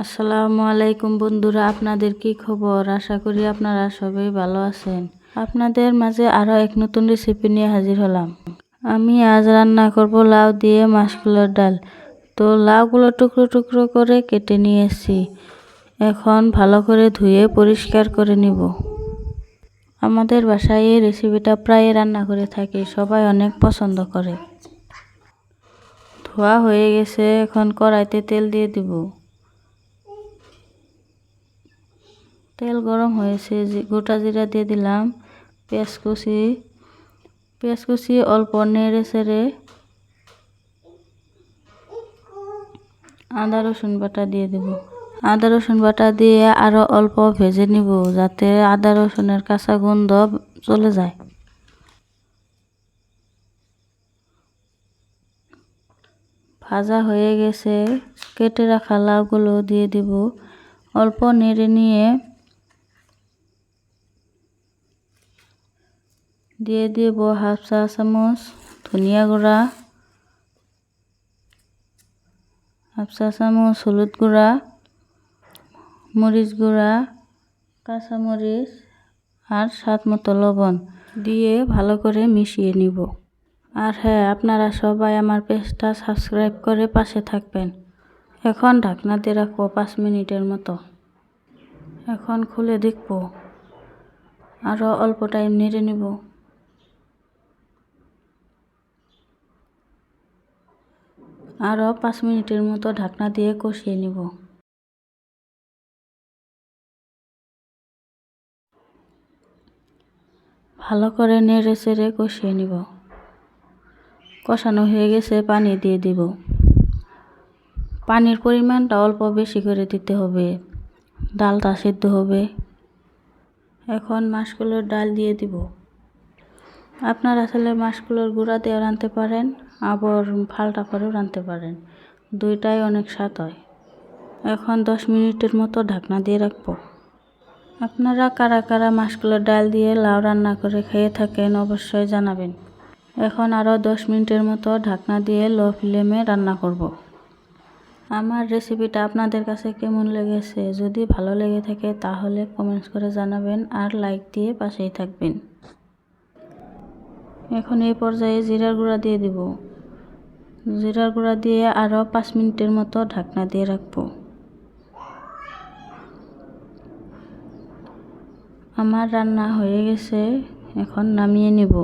আসসালামু আলাইকুম বন্ধুরা, আপনাদের কি খবর? আশা করি আপনারা সবাই ভালো আছেন। আপনাদের মাঝে আরও এক নতুন রেসিপি নিয়ে হাজির হলাম। আমি আজ রান্না করব লাউ দিয়ে মাছগুলোর ডাল। তো লাউগুলো টুকরো টুকরো করে কেটে নিয়েছি এখন ভালো করে ধুয়ে পরিষ্কার করে নিব। আমাদের বাসায় এই রেসিপিটা প্রায় রান্না করে থাকি, সবাই অনেক পছন্দ করে। ধোয়া হয়ে গেছে, এখন কড়াইতে তেল দিয়ে দিব। তেল গরম হয়েছে গোটা জিরা দিয়ে দিলাম, পেঁয়াজ কুচি। পেঁয়াজ কুচি অল্প নেড়ে চেড়ে আদা, রসুন বাটা দিয়ে দেব। আদা, রসুন বাটা দিয়ে আরও অল্প ভেজে নিব, যাতে আদা, রসুনের কাঁচা গন্ধ চলে যায়। ভাজা হয়ে গেছে, কেটে রাখা লাউগুলো দিয়ে দিব। অল্প নেড়ে নিয়ে দিয়ে দিব হাফ চা চামচ ধনিয়া গুঁড়া, হাফ চা চামচ হলুদ গুঁড়া, মরিচ গুঁড়া, কাঁচামরিচ আর স্বাদ মতো লবণ দিয়ে ভালো করে মিশিয়ে নিব। আর হ্যাঁ আপনারা সবাই আমার পেজটা সাবস্ক্রাইব করে পাশে থাকবেন। এখন ঢাকনা দিয়ে রাখব পাঁচ মিনিটের মতো। এখন খুলে দেখব। আরও অল্প টাইম নেড়ে নেব। আরও পাঁচ মিনিটের মতো ঢাকনা দিয়ে কষিয়ে নিব। ভালো করে নেড়ে চেড়ে কষিয়ে নিব। কষানো হয়ে গেছে, পানি দিয়ে দিব। পানির পরিমাণটা অল্প বেশি করে দিতে হবে। ডালটা সিদ্ধ হবে। এখন মাছগুলোর ডাল দিয়ে দিব। আপনারা আসলে মাছগুলোর গুঁড়া দিয়ে রাঁধতে পারেন। আবার ফালটা করেও রাঁধতে পারেন। দুইটাই অনেক স্বাদ হয়। এখন দশ মিনিটের মতো ঢাকনা দিয়ে রাখব। আপনারা কারা কারা মাছগুলোর ডাল দিয়ে লাউ রান্না করে খেয়ে থাকেন অবশ্যই জানাবেন। এখন আরও দশ মিনিটের মতো ঢাকনা দিয়ে লো ফ্লেমে রান্না করব। আমার রেসিপিটা আপনাদের কাছে কেমন লেগেছে? যদি ভালো লেগে থাকে তাহলে কমেন্টস করে জানাবেন আর লাইক দিয়ে পাশেই থাকবেন। এখন এই পর্যায়ে জিরার গুঁড়া দিয়ে দিব। জিরার গুঁড়া দিয়ে আরও পাঁচ মিনিটের মতো ঢাকনা দিয়ে রাখব। আমার রান্না হয়ে গেছে, এখন নামিয়ে নেব।